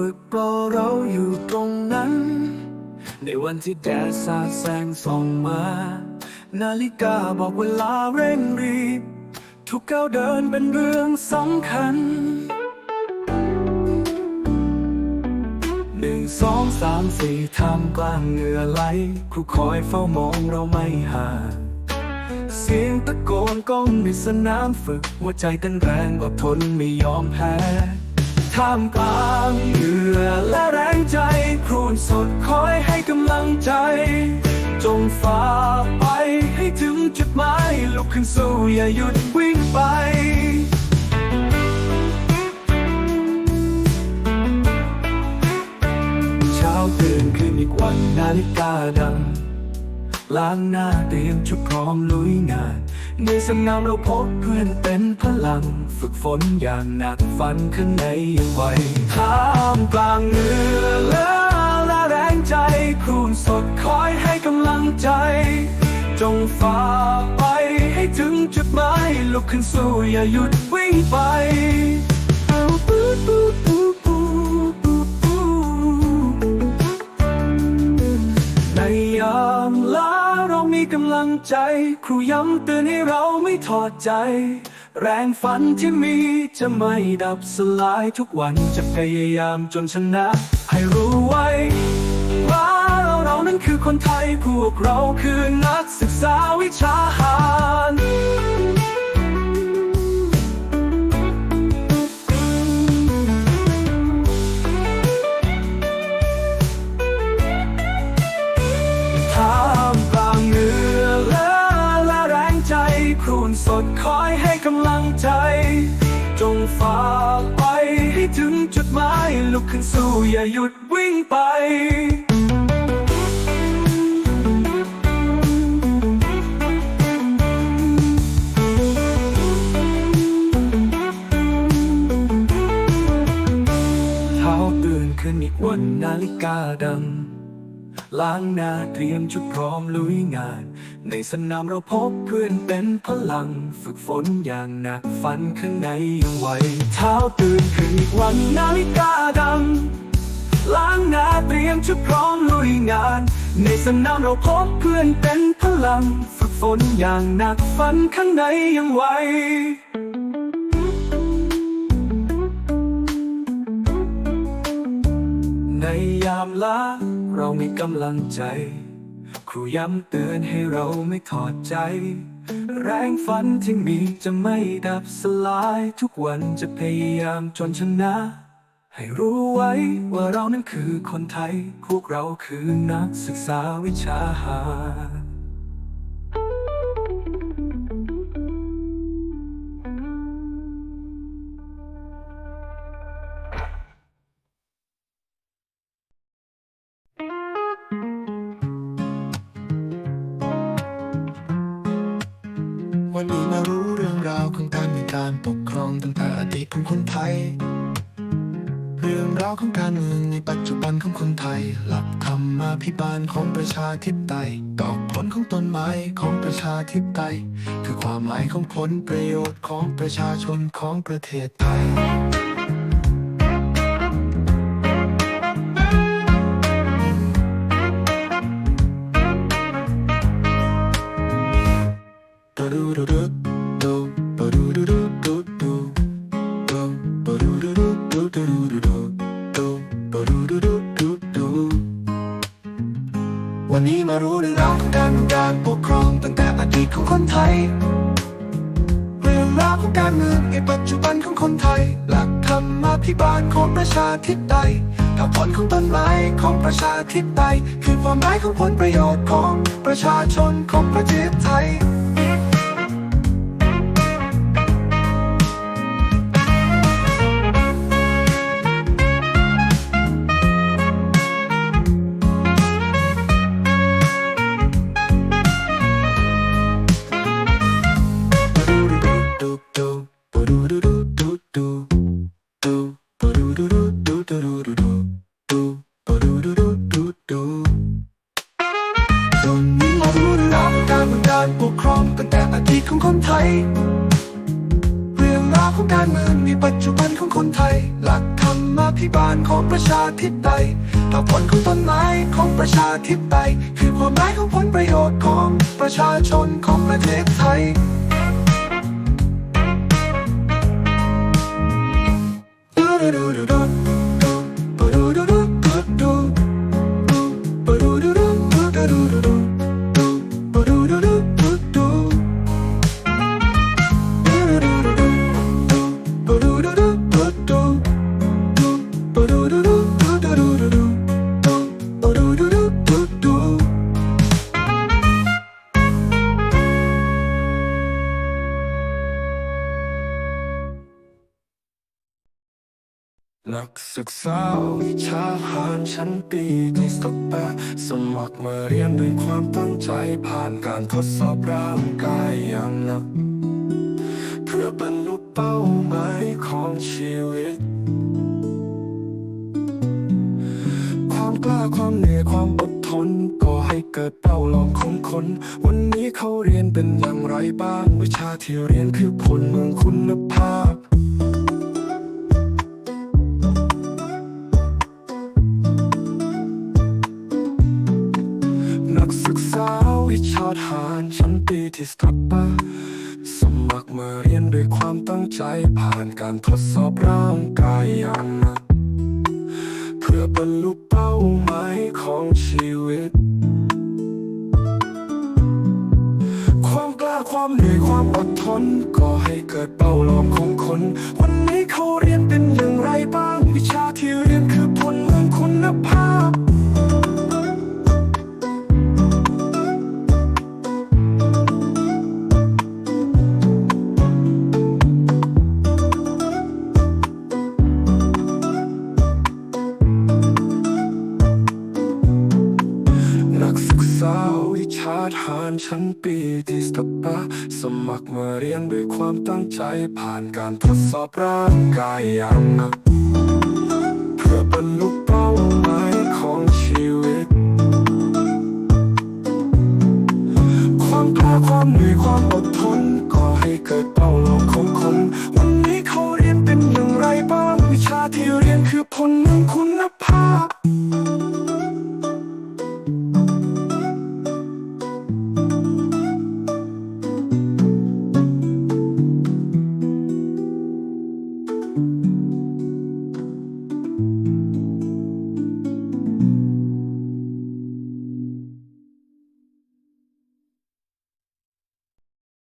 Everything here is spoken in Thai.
ฝึกรอเราอยู่ตรงนั้น ในวันที่แดดสาดแสงส่องมา นาฬิกาบอกเวลาเร่งรีบ ทุกก้าวเดินเป็นเรื่องสำคัญหนึ่งสองสามสี่ทำกลางเหงื่อไหลครูคอยเฝ้ามองเราไม่ห่างเสียงตะโกนก้องในสนามฝึกหัวใจเต้นแรงอดทนไม่ยอมแพ้ ท่ามกลางเหงื่อและแรงใจ ครูนสดคอยให้กำลังใจ จงฝ่าไปให้ถึงจุดหมายลุกขึ้นสู้อย่าหยุดวิ่งไปเช้าตื่นขึ้นอีกวันนาฬิกาดัง ล้างหน้าเตรียมชุดพร้อมลุยงาน ในสนามเราพบเพื่อนเป็นพลัง ฝึกฝนอย่างหนักฝันข้างในยังไหวท่ามกลางเหงื่อและและแรงใจครูนสดคอยให้กำลังใจ จงฝ่าไปให้ถึงจุดหมายลุกขึ้นสู้อย่าหยุดวิ่งไปปูปูปูปูปูำลังใจ ครูย้ำเตือนให้เราไม่ถอดใจ แรงฝันที่มีจะไม่ดับสลายทุกวันจะพยายามจนชนะ ให้รู้ไว้ ว่าเรานั้นคือคนไทย พวกเราคือนักศึกษาวิชาหาร คอยให้กำลังใจ จงฝ่าไปให้ถึงจุดหมาย ลุกขึ้นสู้อย่าหยุดวิ่งไปเช้าตื่นขึ้นอีกวันนาฬิกาดังล้างหน้าเตรียมชุดพร้อมลุยงาน ในสนามเราพบเพื่อนเป็นพลัง ฝึกฝนอย่างหนักฝันข้างในยังไหวเช้าตื่นขึ้นอีกวันนาฬิกาดังล้างหน้าเตรียมชุดพร้อมลุยงาน ในสนามเราพบเพื่อนเป็นพลัง ฝึกฝนอย่างหนักฝันข้างในยังไหวในยามล้าเรามีกำลังใจ รูย้ำเตือนให้เราไม่ถอดใจ แรงฝันที่มีจะไม่ดับสลาย ทุกวันจะพยายามจนชนะ ให้รู้ไว้ว่าเรานั้นคือคนไทย พวกเราคือนักศึกษาวิชาหา รู้เรื่องราวของการมีการปกครองตั้งแต่อดีตของคนไทย เรื่องราวของการเมืองในปัจจุบันของคนไทย หลักธรรมาพิบาลของประชาธิปไตยดอกผลของต้นไม้ของประชาธิปไตย คือความหมายของผลประโยชน์ของประชาชนของประเทศไทย การเมืองในปัจจุบันของคนไทย หลักธรรมาภิบาลของประชาธิปไตยถ้าผลของต้นไม้ของประชาธิปไตย คือความหมายของผลประโยชน์ของประชาชนของประเทศไทย เรื่องราวของการเมืองในปัจจุบันของคนไทย หลักธรรมาภิบาลของประชาธิปไตยเหตุผลของต้นไม้ของประชาธิปไตย คือความหมายของผลประโยชน์ของประชาชนของประเทศไทย นักศึกษาวิชาหารชั้นปีที่สบแปดสมัครมาเรียนด้วยความตั้งใจผ่านการทดสอบร่างกายอย่างหนัก เพื่อบรรลุเป้าหมายของชีวิต ความกล้าความเหนื่อยความอดทนก่อให้เกิดเป้าหลอกของคน วันนี้เขาเรียนเป็นอย่างไรบ้าง วิชาที่เรียนคือผลเมืองคุณภาพ ที่สตับปะสมัครมาเรียนด้วยความตั้งใจผ่านการทดสอบร่างกายอย่างหนักเพื่อบรรลุเป้าหมายของชีวิต ความกล้าความเหนื่อยความอดทนก่ รียนด้วยความตั้งใจผ่านการทดสอบร่างกายอย่างหนักเพื่อบรรลุเป้าหมายของชีวิต ความกล้าความเหนื่อยความอดทนก่อให้เกิดเป้าหลอกของ